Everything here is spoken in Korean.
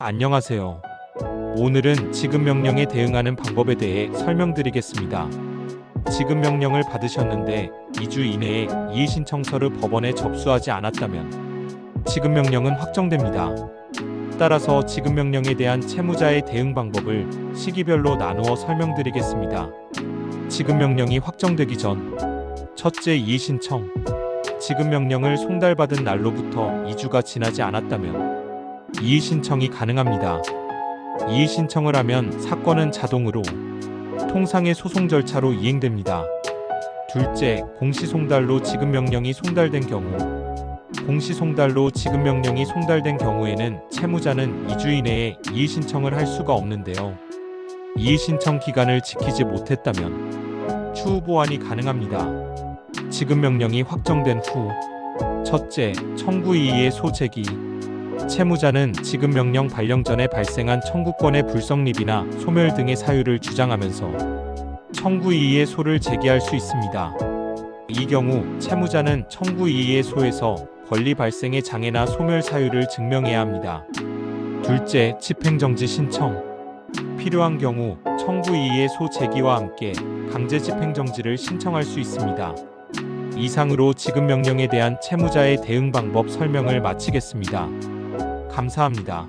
안녕하세요. 오늘은 지급 명령에 대응하는 방법에 대해 설명드리겠습니다. 지급 명령을 받으셨는데 2주 이내에 이의 신청서를 법원에 접수하지 않았다면 지급 명령은 확정됩니다. 따라서 지급 명령에 대한 채무자의 대응 방법을 시기별로 나누어 설명드리겠습니다. 지급 명령이 확정되기 전 첫째 이의 신청 지급 명령을 송달받은 날로부터 2주가 지나지 않았다면 이의 신청이 가능합니다. 이의 신청을 하면 사건은 자동으로 통상의 소송 절차로 이행됩니다. 둘째, 공시 송달로 지급 명령이 송달된 경우 공시 송달로 지급 명령이 송달된 경우에는 채무자는 2주 이내에 이의 신청을 할 수가 없는데요. 이의 신청 기간을 지키지 못했다면 추후 보완이 가능합니다. 지급 명령이 확정된 후 첫째, 청구 이의의 소제기 채무자는 지급 명령 발령 전에 발생한 청구권의 불성립이나 소멸 등의 사유를 주장하면서 청구 이의의 소를 제기할 수 있습니다. 이 경우 채무자는 청구 이의의 소에서 권리 발생의 장애나 소멸 사유를 증명해야 합니다. 둘째, 집행정지 신청. 필요한 경우 청구 이의의 소 제기와 함께 강제 집행정지를 신청할 수 있습니다. 이상으로 지급 명령에 대한 채무자의 대응 방법 설명을 마치겠습니다. 감사합니다.